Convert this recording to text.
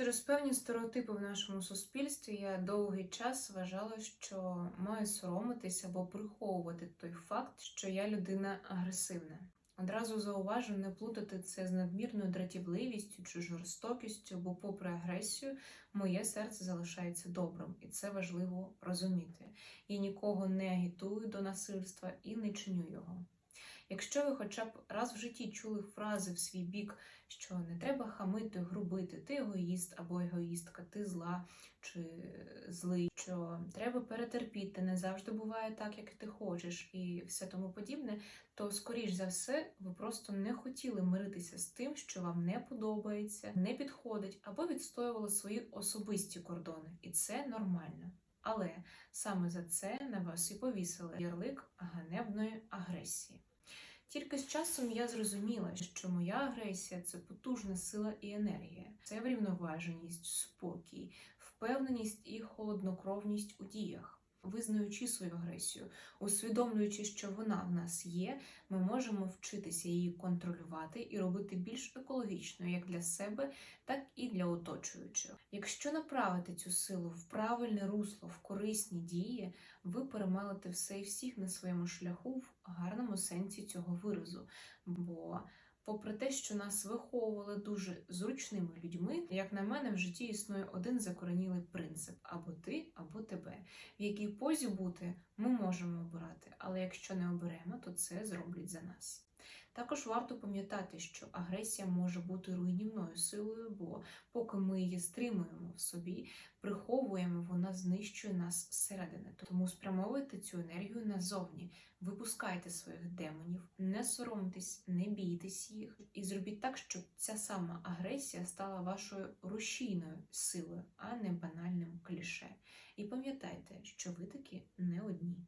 Через певні стереотипи в нашому суспільстві я довгий час вважала, що маю соромитись або приховувати той факт, що я людина агресивна. Одразу зауважу не плутати це з надмірною дратівливістю чи жорстокістю, бо, попри агресію, моє серце залишається добрим, і це важливо розуміти. Я нікого не агітую до насильства і не чиню його. Якщо ви хоча б раз в житті чули фрази в свій бік, що не треба хамити, грубити, ти егоїст або егоїстка, ти зла чи злий, що треба перетерпіти, не завжди буває так, як ти хочеш, і все тому подібне, то скоріш за все ви просто не хотіли миритися з тим, що вам не подобається, не підходить, або відстоювали свої особисті кордони, і це нормально. Але саме за це на вас і повісили ярлик ганебної агресії. Тільки з часом я зрозуміла, що моя агресія це потужна сила і енергія, це врівноваженість, спокій, впевненість і холоднокровність у діях. Визнаючи свою агресію, усвідомлюючи, що вона в нас є, ми можемо вчитися її контролювати і робити більш екологічною як для себе, так і для оточуючих. Якщо направити цю силу в правильне русло, в корисні дії, ви перемелите все і всіх на своєму шляху в гарному сенсі цього виразу. Бо, попри те, що нас виховували дуже зручними людьми, як на мене, в житті існує один закоренілий принцип: або ти, або тебе. В якій позі бути ми можемо обирати, але якщо не оберемо, то це зроблять за нас. Також варто пам'ятати, що агресія може бути руйнівною силою, бо поки ми її стримуємо в собі, приховуємо, вона знищує нас зсередини. Тому спрямовуйте цю енергію назовні, випускайте своїх демонів, не соромтесь, не бійтесь їх, і зробіть так, щоб ця сама агресія стала вашою рушійною силою, а не банальним кліше. І пам'ятайте, що ви таки не одні.